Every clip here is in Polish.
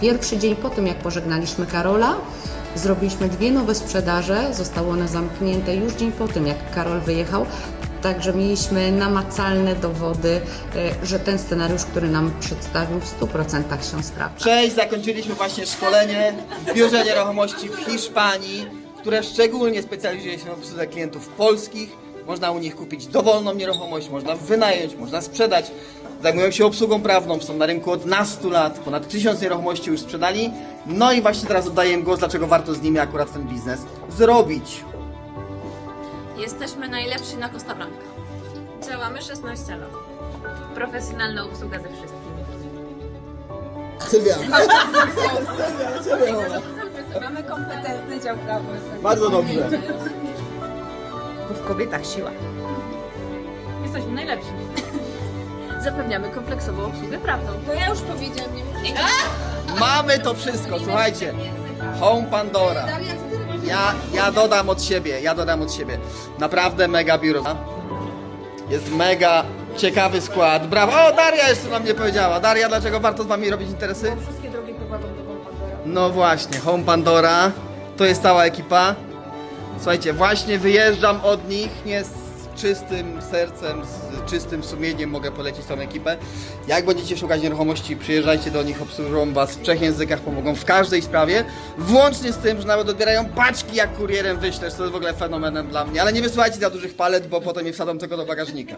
Pierwszy dzień po tym, jak pożegnaliśmy Karola, zrobiliśmy dwie nowe sprzedaże. Zostały one zamknięte już dzień po tym, jak Karol wyjechał. Także mieliśmy namacalne dowody, e, że ten scenariusz, który nam przedstawił, w 100% się sprawdza. Cześć, zakończyliśmy właśnie szkolenie w biurze nieruchomości w Hiszpanii, które szczególnie specjalizuje się w obsłudze klientów polskich. Można u nich kupić dowolną nieruchomość, można wynająć, można sprzedać. Zajmują się obsługą prawną, są na rynku od nastu lat, ponad tysiąc nieruchomości już sprzedali. No i właśnie teraz oddaję im głos, dlaczego warto z nimi akurat ten biznes zrobić. Jesteśmy najlepsi na Costa Blanca. Działamy 16 lat. Profesjonalna obsługa ze wszystkim. Sylwia, Mamy kompetentny dział prawy. bardzo dobrze. Bo w kobietach siła. Jesteśmy najlepsi. Zapewniamy kompleksową obsługę prawną. No ja już powiedziałam, nie Mamy to wszystko, słuchajcie. Home Pandora. Ja, ja dodam od siebie, ja dodam od siebie. Naprawdę mega biuro. Jest mega ciekawy skład. Brawo. O, Daria jeszcze nam nie powiedziała. Daria, dlaczego warto z wami robić interesy? Wszystkie drogi prowadzą do Kompandora. No właśnie, Home Pandora. To jest cała ekipa. Słuchajcie, właśnie wyjeżdżam od nich, nie z czystym sercem, z czystym sumieniem mogę polecić tą ekipę. Jak będziecie szukać nieruchomości, przyjeżdżajcie do nich, obsłużą was w trzech językach, pomogą w każdej sprawie. Włącznie z tym, że nawet odbierają paczki, jak kurierem wyślesz, to jest w ogóle fenomenem dla mnie. Ale nie wysyłajcie za dużych palet, bo potem nie wsadzą tego do bagażnika.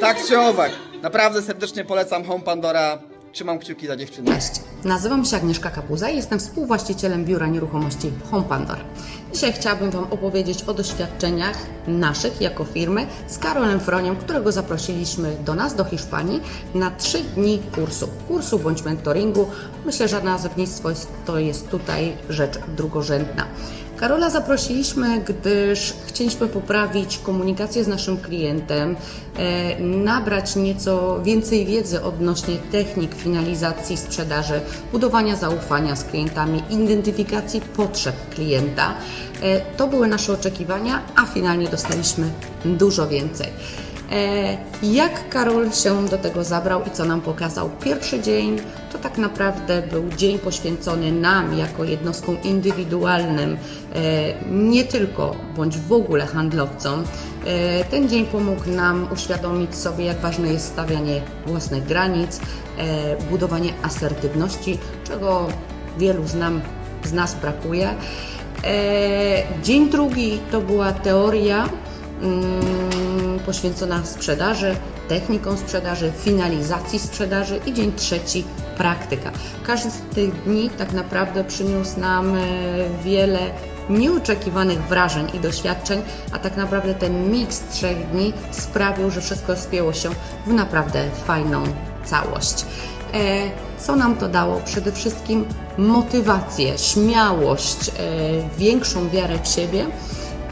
Tak czy owak, naprawdę serdecznie polecam Home Pandora. Trzymam kciuki za dziewczynę. Cześć, nazywam się Agnieszka Kapuza i jestem współwłaścicielem biura nieruchomości Home Pandor. Dzisiaj chciałabym Wam opowiedzieć o doświadczeniach naszych jako firmy z Karolem Froniem, którego zaprosiliśmy do nas, do Hiszpanii, na trzy dni kursu. Kursu bądź mentoringu. Myślę, że nazewnictwo jest, to jest tutaj rzecz drugorzędna. Karola zaprosiliśmy, gdyż chcieliśmy poprawić komunikację z naszym klientem, e, nabrać nieco więcej wiedzy odnośnie technik finalizacji sprzedaży, budowania zaufania z klientami, identyfikacji potrzeb klienta. E, To były nasze oczekiwania, a finalnie dostaliśmy dużo więcej. E, Jak Karol się do tego zabrał i co nam pokazał? Pierwszy dzień to tak naprawdę był dzień poświęcony nam jako jednostkom indywidualnym, e, nie tylko bądź w ogóle handlowcom. E, Ten dzień pomógł nam uświadomić sobie, jak ważne jest stawianie własnych granic, budowanie asertywności, czego wielu z, nam, z nas brakuje. Dzień drugi to była teoria mm, poświęcona sprzedaży, technikom sprzedaży, finalizacji sprzedaży i dzień trzeci praktyka. Każdy z tych dni tak naprawdę przyniósł nam e, wiele nieoczekiwanych wrażeń i doświadczeń, a tak naprawdę ten miks trzech dni sprawił, że wszystko spięło się w naprawdę fajną całość. E, Co nam to dało? Przede wszystkim motywację, śmiałość, e, większą wiarę w siebie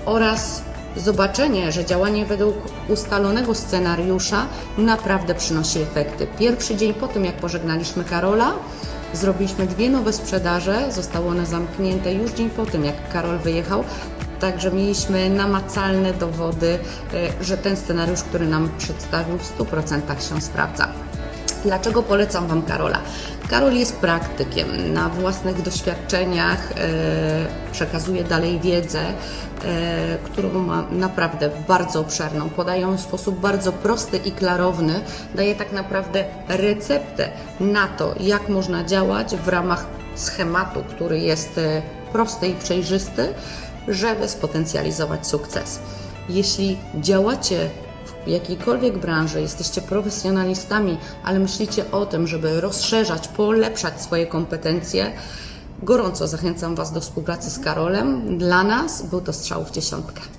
oraz zobaczenie, że działanie według ustalonego scenariusza naprawdę przynosi efekty. Pierwszy dzień po tym, jak pożegnaliśmy Karola, zrobiliśmy dwie nowe sprzedaże. Zostały one zamknięte już dzień po tym, jak Karol wyjechał. Także mieliśmy namacalne dowody, e, że ten scenariusz, który nam przedstawił, w 100% się sprawdza. Dlaczego polecam Wam Karola? Karol jest praktykiem, na własnych doświadczeniach e, przekazuje dalej wiedzę, e, którą ma naprawdę bardzo obszerną. Podaje ją w sposób bardzo prosty i klarowny. Daje tak naprawdę receptę na to, jak można działać w ramach schematu, który jest e, prosty i przejrzysty, żeby spotencjalizować sukces. Jeśli działacie jakiejkolwiek branży, jesteście profesjonalistami, ale myślicie o tym, żeby rozszerzać, polepszać swoje kompetencje, gorąco zachęcam Was do współpracy z Karolem. Dla nas był to strzał w dziesiątkę.